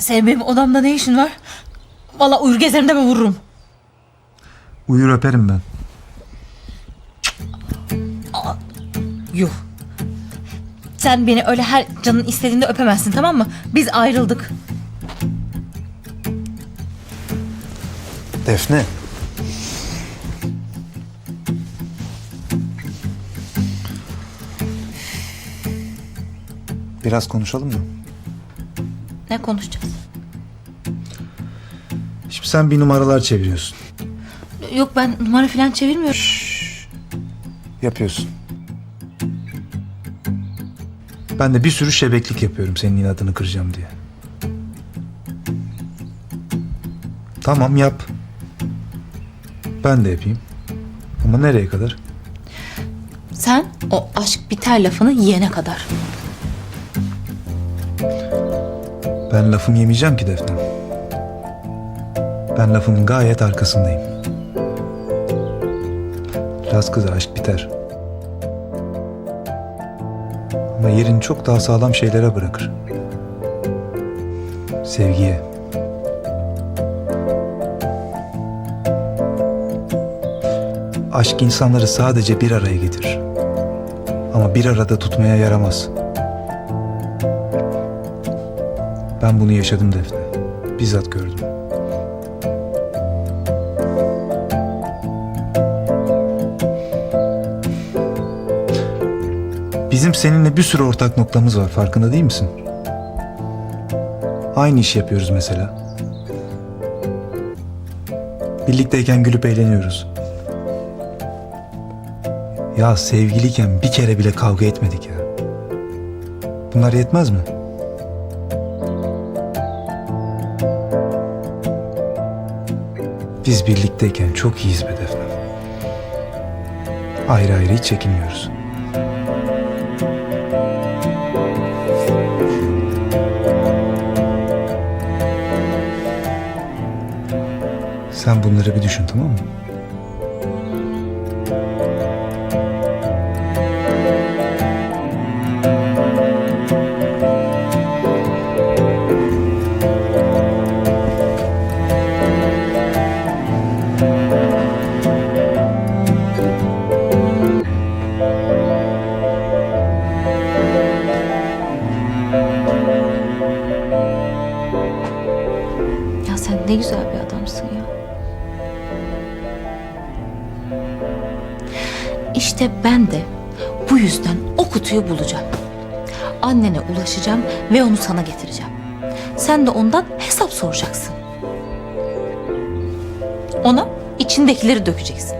Senin benim odamda ne işin var? Valla uyur gezerim de mi vururum? Uyur öperim ben. Yuh. Sen beni öyle her canın istediğinde öpemezsin tamam mı? Biz ayrıldık. Defne. Biraz konuşalım mı? Ne konuşacağız? Şimdi sen bir numaralar çeviriyorsun. Yok ben numara falan çevirmiyorum. Yapıyorsun. Ben de bir sürü şebeklik yapıyorum senin inadını kıracağım diye. Tamam yap. Ben de yapayım. Ama nereye kadar? Sen o aşk biter lafını yiyene kadar. Ben lafımı yemeyeceğim ki Defne. Ben lafımın gayet arkasındayım. Laz kızı aşk biter. Ama yerini çok daha sağlam şeylere bırakır. Sevgiye. Aşk insanları sadece bir araya getirir. Ama bir arada tutmaya yaramaz. Ben bunu yaşadım Defne. Bizzat gördüm. Bizim seninle bir sürü ortak noktamız var. Farkında değil misin? Aynı iş yapıyoruz mesela. Birlikteyken gülüp eğleniyoruz. Ya sevgiliyken bir kere bile kavga etmedik ya. Bunlar yetmez mi? Biz birlikteyken çok iyiyiz be Defne. Ayrı ayrı hiç çekinmiyoruz. Sen bunları bir düşün tamam mı? Sen ne güzel bir adamsın ya. İşte ben de bu yüzden o kutuyu bulacağım. Annene ulaşacağım ve onu sana getireceğim. Sen de ondan hesap soracaksın. Ona içindekileri dökeceksin.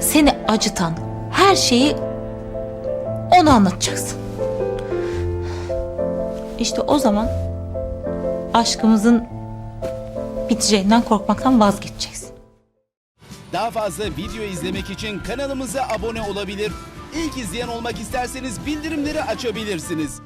Seni acıtan her şeyi ona anlatacaksın. İşte o zaman aşkımızın biteceğinden korkmaktan vazgeçeceksin. Daha fazla video izlemek için kanalımıza abone olabilir. İlk izleyen olmak isterseniz bildirimleri açabilirsiniz.